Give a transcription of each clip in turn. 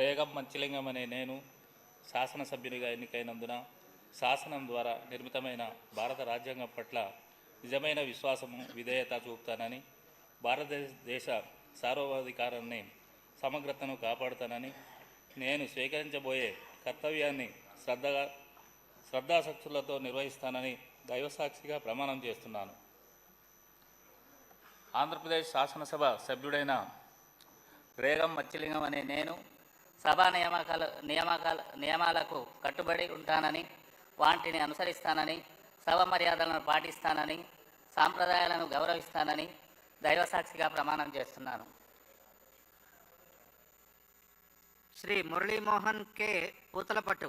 రేగం మంచిలింగం అనే నేను శాసనసభ్యునిగా ఎన్నికైనందున శాసనం ద్వారా నిర్మితమైన భారత రాజ్యాంగం పట్ల నిజమైన విశ్వాసము విధేయత చూపుతానని భారతదేశ సార్వధికారాన్ని సమగ్రతను కాపాడుతానని నేను స్వీకరించబోయే కర్తవ్యాన్ని శ్రద్ధగా శ్రద్ధాశక్తులతో నిర్వహిస్తానని దైవసాక్షిగా ప్రమాణం చేస్తున్నాను. ఆంధ్రప్రదేశ్ శాసనసభ సభ్యుడైన రేగం మత్స్యలింగం అనే నేను సభా నియామకాల నియామకాల నియమాలకు కట్టుబడి ఉంటానని వాటిని అనుసరిస్తానని సభ మర్యాదలను పాటిస్తానని సాంప్రదాయాలను గౌరవిస్తానని దైవసాక్షిగా ప్రమాణం చేస్తున్నాను. శ్రీ మురళీమోహన్ కె. పూతలపట్టు.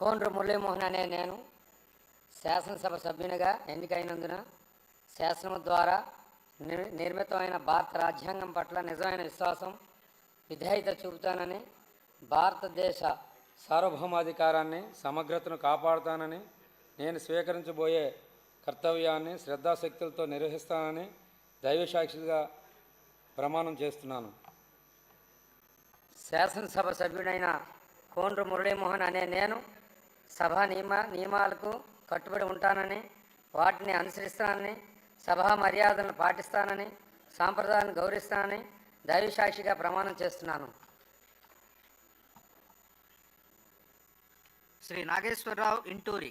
కోండ్రు మురళీమోహన్ అనే నేను శాసనసభ సభ్యునిగా ఎన్నికైనందున శాసనం ద్వారా నిర్మితమైన భారత రాజ్యాంగం పట్ల నిజమైన విశ్వాసం విధేయత చూపుతానని భారతదేశ సార్వభౌమాధికారాన్ని సమగ్రతను కాపాడుతానని నేను స్వీకరించబోయే కర్తవ్యాన్ని శ్రద్ధాశక్తులతో నిర్వహిస్తానని దైవసాక్షిగా ప్రమాణం చేస్తున్నాను. శాసనసభ సభ్యుడైన కోండ్రు మురళీమోహన్ అనే నేను సభా నియమ నియమాలకు కట్టుబడి ఉంటానని వాటిని అనుసరిస్తానని సభా మర్యాదలను పాటిస్తానని సాంప్రదాయాలను గౌరవిస్తానని దైవసాక్షిగా ప్రమాణం చేస్తున్నాను. శ్రీ నాగేశ్వరరావు ఇంటూరి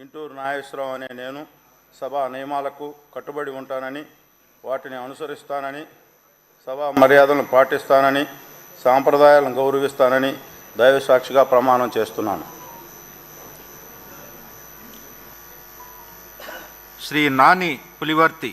ఇంటూరు నాగేశ్వరరావు అనే నేను సభా నియమాలకు కట్టుబడి ఉంటానని వాటిని అనుసరిస్తానని సభా మర్యాదలను పాటిస్తానని సాంప్రదాయాలను గౌరవిస్తానని దైవ సాక్షిగా ప్రమాణం చేస్తున్నాను. శ్రీ నాని పులివర్తి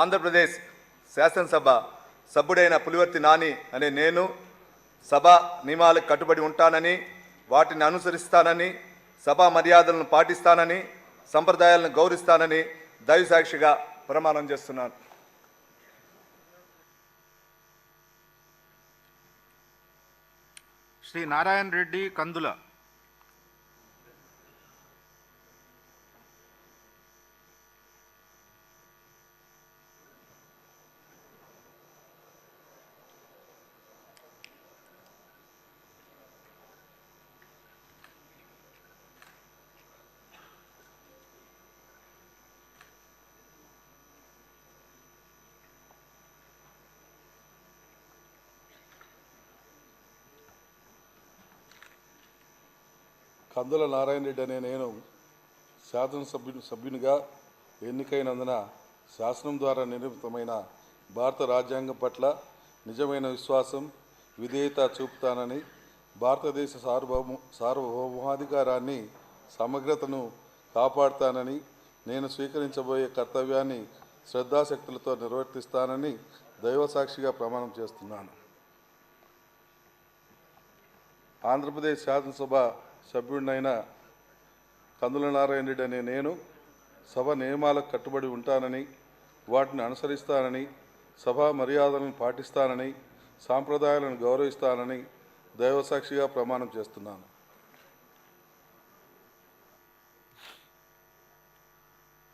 ఆంధ్రప్రదేశ్ శాసనసభ సభ్యుడైన పులివర్తి నాని అనే నేను సభ నియమాలకు కట్టుబడి ఉంటానని వాటిని అనుసరిస్తానని సభా మర్యాదలను పాటిస్తానని సంప్రదాయాలను గౌరవిస్తానని దైవసాక్షిగా ప్రమాణం చేస్తున్నాను. శ్రీ నారాయణ రెడ్డి కందుల కందుల నారాయణ రెడ్డి అనే నేను శాసనసభ్యుని సభ్యునిగా ఎన్నికైనందున శాసనం ద్వారా నిర్మితమైన భారత రాజ్యాంగం పట్ల నిజమైన విశ్వాసం విధేయత చూపుతానని భారతదేశ సార్వభౌమ సార్వభౌమాధికారాన్ని సమగ్రతను కాపాడుతానని నేను స్వీకరించబోయే కర్తవ్యాన్ని శ్రద్ధాశక్తులతో నిర్వర్తిస్తానని దైవసాక్షిగా ప్రమాణం చేస్తున్నాను. ఆంధ్రప్రదేశ్ శాసనసభ సభ్యుడినైన కందుల నారాయణ రెడ్డి అనే నేను సభ నియమాలకు కట్టుబడి ఉంటానని వాటిని అనుసరిస్తానని సభా మర్యాదలను పాటిస్తానని సాంప్రదాయాలను గౌరవిస్తానని దైవసాక్షిగా ప్రమాణం చేస్తున్నాను.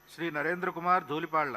శ్రీ నరేంద్ర కుమార్ ధూలిపాళ్ళ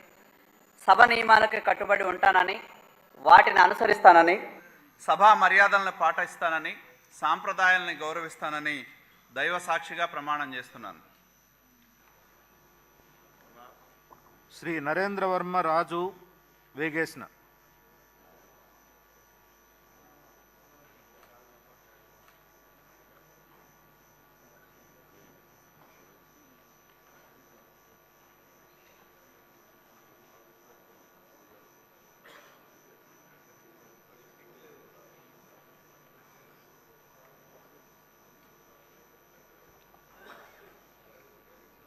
సభ నియమాలకు కట్టుబడి ఉంటానని వాటిని అనుసరిస్తానని సభా మర్యాదలను పాటిస్తానని సాంప్రదాయాలను గౌరవిస్తానని దైవ సాక్షిగా ప్రమాణం చేస్తున్నాను. శ్రీ నరేంద్ర వర్మ రాజు వేగేసిన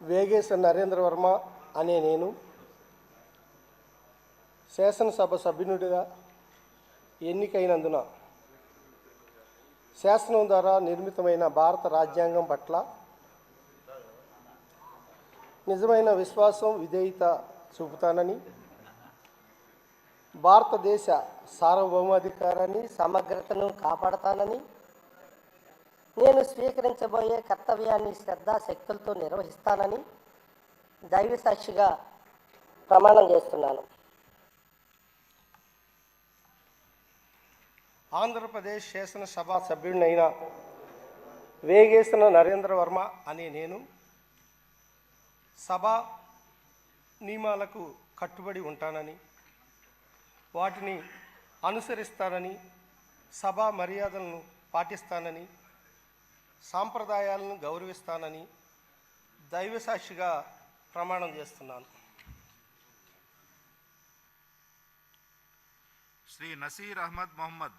వేగేశ్వర నరేంద్ర వర్మ అనే నేను. శాసనసభ సభ్యునిగా ఎన్నికైనందున శాసనం ద్వారా నిర్మితమైన భారత రాజ్యాంగం పట్ల నిజమైన విశ్వాసం విధేయత చూపుతానని భారతదేశ సార్వభౌమాధికారాన్ని సమగ్రతను కాపాడతానని నేను స్వీకరించబోయే కర్తవ్యాన్ని శ్రద్ధాశక్తులతో నిర్వహిస్తానని దైవ సాక్షిగా ప్రమాణం చేస్తున్నాను. ఆంధ్రప్రదేశ్ శాసనసభ సభ్యుడినైన వేగేసిన నరేంద్ర వర్మ అనే నేను సభ నియమాలకు కట్టుబడి ఉంటానని వాటిని అనుసరిస్తానని సభా మర్యాదలను పాటిస్తానని సాంప్రదాయాలను గౌరవిస్తానని దైవసాక్షిగా ప్రమాణం చేస్తున్నాను. శ్రీ నసీర్ అహ్మద్ మొహమ్మద్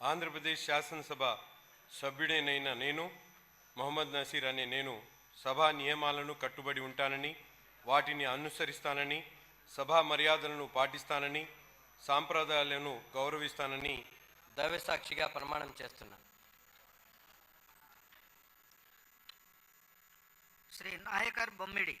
ఆంధ్రప్రదేశ్ శాసనసభ సభ్యుడేనైన నేను మొహమ్మద్ నసీర్ అనే నేను సభా నియమాలను కట్టుబడి ఉంటానని వాటిని అనుసరిస్తానని సభా మర్యాదలను పాటిస్తానని సాంప్రదాయాలను గౌరవిస్తానని దైవసాక్షిగా ప్రమాణం చేస్తున్నాను. శ్రీ నాయకర్ బొమ్మిడి.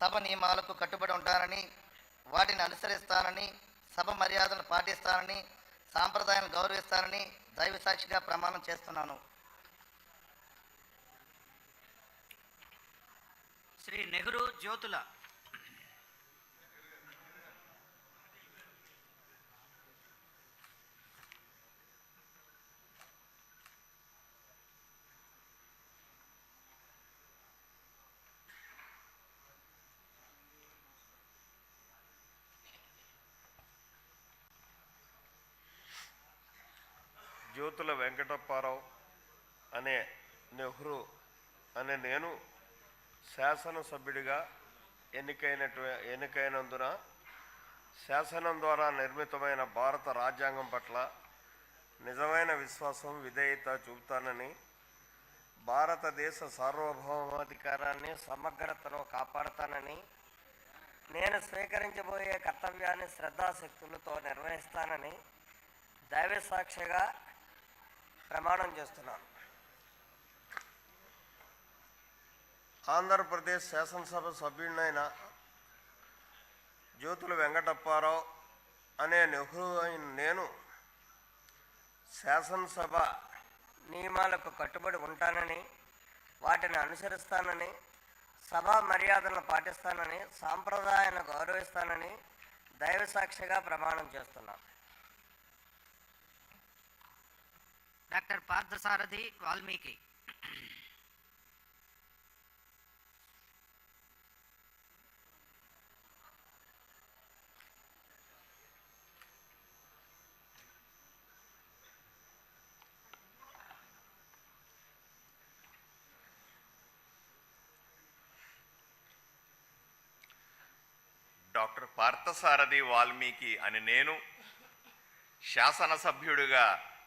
సభ నియమాలకు కట్టుబడి ఉంటానని వాటిని అనుసరిస్తానని సభ మర్యాదలు పాటిస్తానని సాంప్రదాయాలను గౌరవిస్తానని దైవసాక్షిగా ప్రమాణం చేస్తున్నాను. శ్రీ నెహ్రూ జ్యోతుల జ్యోతుల వెంకటప్పారావు అనే నెహ్రూ అనే నేను శాసనసభ్యుడిగా ఎన్నికైనటు ఎన్నికైనందున శాసనం ద్వారా నిర్మితమైన భారత రాజ్యాంగం పట్ల నిజమైన విశ్వాసం విధేయత చూపుతానని భారతదేశ సార్వభౌమాధికారాన్ని సమగ్రతను కాపాడతానని నేను స్వీకరించబోయే కర్తవ్యాన్ని శ్రద్ధాశక్తులతో నిర్వహిస్తానని దైవ సాక్షిగా ప్రమాణం చేస్తున్నాను. ఆంధ్రప్రదేశ్ శాసనసభ సభ్యుడినైన జ్యోతుల వెంకటప్పారావు అనే నెహ్రూ అయిన నేను శాసనసభ నియమాలకు కట్టుబడి ఉంటానని వాటిని అనుసరిస్తానని సభా మర్యాదలను పాటిస్తానని సాంప్రదాయాలను గౌరవిస్తానని దైవ సాక్షిగా ప్రమాణం చేస్తున్నాను. డాక్టర్ పార్థసారథి వాల్మీకి. డాక్టర్ పార్థసారథి వాల్మీకి అని నేను శాసనసభ్యుడిగా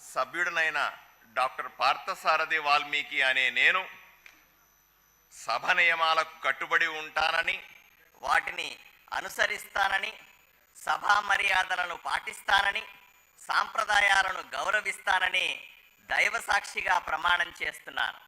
సభ్యుడినైన డాక్టర్ పార్థసారథి వాల్మీకి అనే నేను సభ నియమాలకు కట్టుబడి ఉంటానని వాటిని అనుసరిస్తానని సభా మర్యాదలను పాటిస్తానని సాంప్రదాయాలను గౌరవిస్తానని దైవ సాక్షిగా ప్రమాణం చేస్తున్నాను.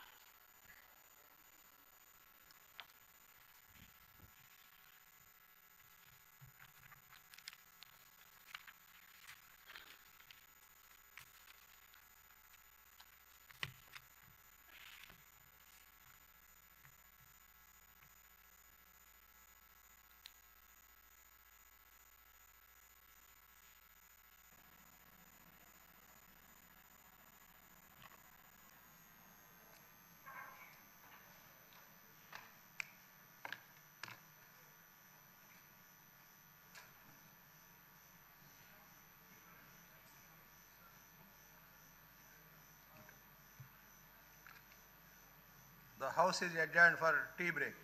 The house is adjourned for tea break.